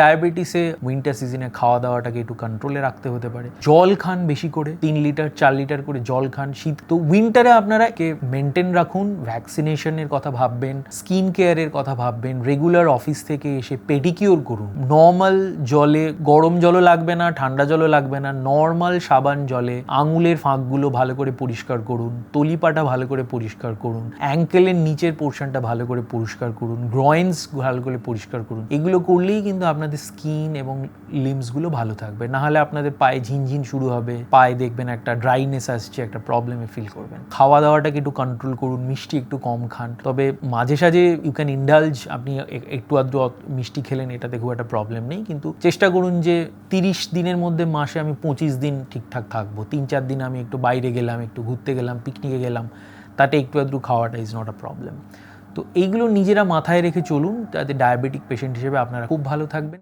ডায়াবেটিসে winter সিজনে খাওয়া দাওয়াটাকে একটু কন্ট্রোলে রাখতে হতে পারে। জল খান বেশি করে, তিন লিটার চার লিটার করে জল খান শীত। তো উইন্টারে আপনারা কে মেনটেন রাখুন ভ্যাকসিনেশনের কথা ভাববেন স্কিন কেয়ারের কথা ভাববেন রেগুলার অফিস থেকে এসে পেডিকিওর করুন। নর্মাল জলে, গরম জলও লাগবে না, ঠান্ডা জলও লাগবে না নর্মাল সাবান জলে আঙুলের ফাঁকগুলো ভালো করে পরিষ্কার করুন, তলিপাটা ভালো করে পরিষ্কার করুন অ্যাঙ্কেলের নিচের পোর্শনটা ভালো করে পরিষ্কার করুন গ্রয়েন্স ভালো করে পরিষ্কার করুন। এগুলো করলেই কিন্তু আপনাদের স্কিন এবং লিমসগুলো ভালো থাকবে। না হলে আপনাদের পায়ে ঝিনঝিন শুরু হবে। পায়ে দেখবেন একটা ড্রাইনেস আসছে, একটা প্রবলেমে ফিল করবেন। খাওয়া দাওয়াটাকে একটু কন্ট্রোল করুন, মিষ্টি একটু কম খান। তবে মাঝে সাঝে ইউ ক্যান ইন্ডালজ আপনি একটু আধটু মিষ্টি খেলেন, এটাতে খুব একটা প্রবলেম নেই। কিন্তু চেষ্টা করুন যে তিরিশ দিনের মধ্যে মাসে আমি পঁচিশ দিন ঠিকঠাক থাকব। তিন চার দিন আমি একটু বাইরে গেলাম, একটু ঘুরতে গেলাম পিকনিকে গেলাম, তাতে একটু আধটু খাওয়াটা ইজ নট আ প্রবলেম তো এইগুলো নিজেরা মাথায় রেখে চলুন তাতে ডায়াবেটিক পেশেন্ট হিসেবে আপনারা খুব ভালো থাকবেন।